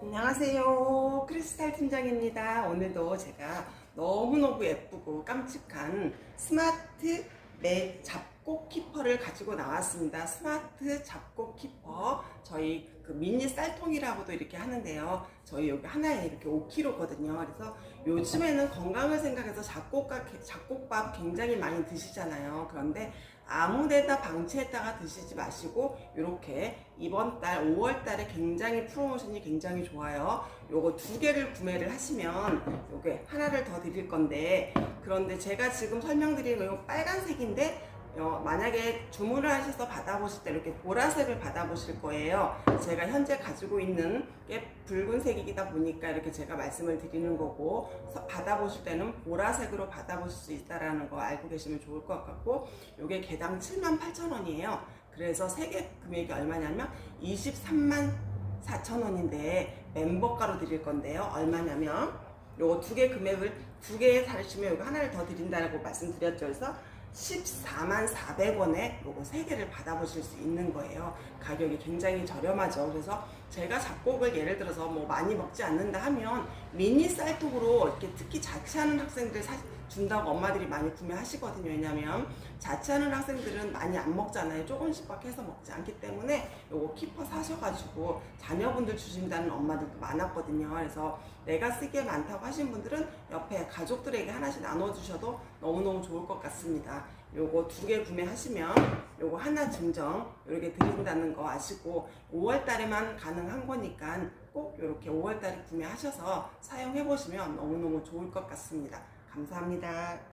안녕하세요. 크리스탈 팀장입니다. 오늘도 제가 너무너무 예쁘고 깜찍한 스마트 매 잡곡 키퍼를 가지고 나왔습니다. 스마트 잡곡 키퍼. 저희 그 미니 쌀통이라고도 이렇게 하는데요. 저희 여기 하나에 이렇게 5kg거든요. 그래서 요즘에는 건강을 생각해서 잡곡밥, 잡곡밥 굉장히 많이 드시잖아요. 그런데 아무 데나 방치했다가 드시지 마시고 이렇게 이번 달 5월 달에 굉장히 프로모션이 굉장히 좋아요. 요거 두 개를 구매를 하시면 요게 하나를 더 드릴 건데 그런데 제가 지금 설명드리는 요 빨간색인데 어, 만약에 주문을 하셔서 받아보실 때 이렇게 보라색을 받아보실 거예요. 제가 현재 가지고 있는 게 붉은색이다 보니까 이렇게 제가 말씀을 드리는 거고 서- 받아보실 때는 보라색으로 받아보실 수 있다라는 거 알고 계시면 좋을 것 같고 요게 개당 7만 8천 원이에요. 그래서 세 개 금액이 얼마냐면 23만 4천 원인데 멤버가로 드릴 건데요. 얼마냐면 요거 두 개 금액을 두개 사시면 요거 하나를 더 드린다고 말씀드렸죠. 그래서 14만 400원에 요거 세 개를 받아보실 수 있는 거예요. 가격이 굉장히 저렴하죠. 그래서 제가 잡곡을 예를 들어서 뭐 많이 먹지 않는다 하면 미니 쌀통으로 이렇게 특히 자취하는 학생들 사, 준다고 엄마들이 많이 구매하시거든요. 왜냐면 자취하는 학생들은 많이 안 먹잖아요. 조금씩밖에 해서 먹지 않기 때문에 요거 키퍼 사셔가지고 자녀분들 주신다는 엄마들도 많았거든요. 그래서 내가 쓰기에 많다고 하신 분들은 옆에 가족들에게 하나씩 나눠주셔도 너무너무 좋을 것 같 요거 두 개 구매하시면 요거 하나 증정 이렇게 드린다는 거 아시고 5월 달에만 가능한 거니까 꼭 이렇게 5월 달에 구매하셔서 사용해 보시면 너무너무 좋을 것 같습니다. 감사합니다.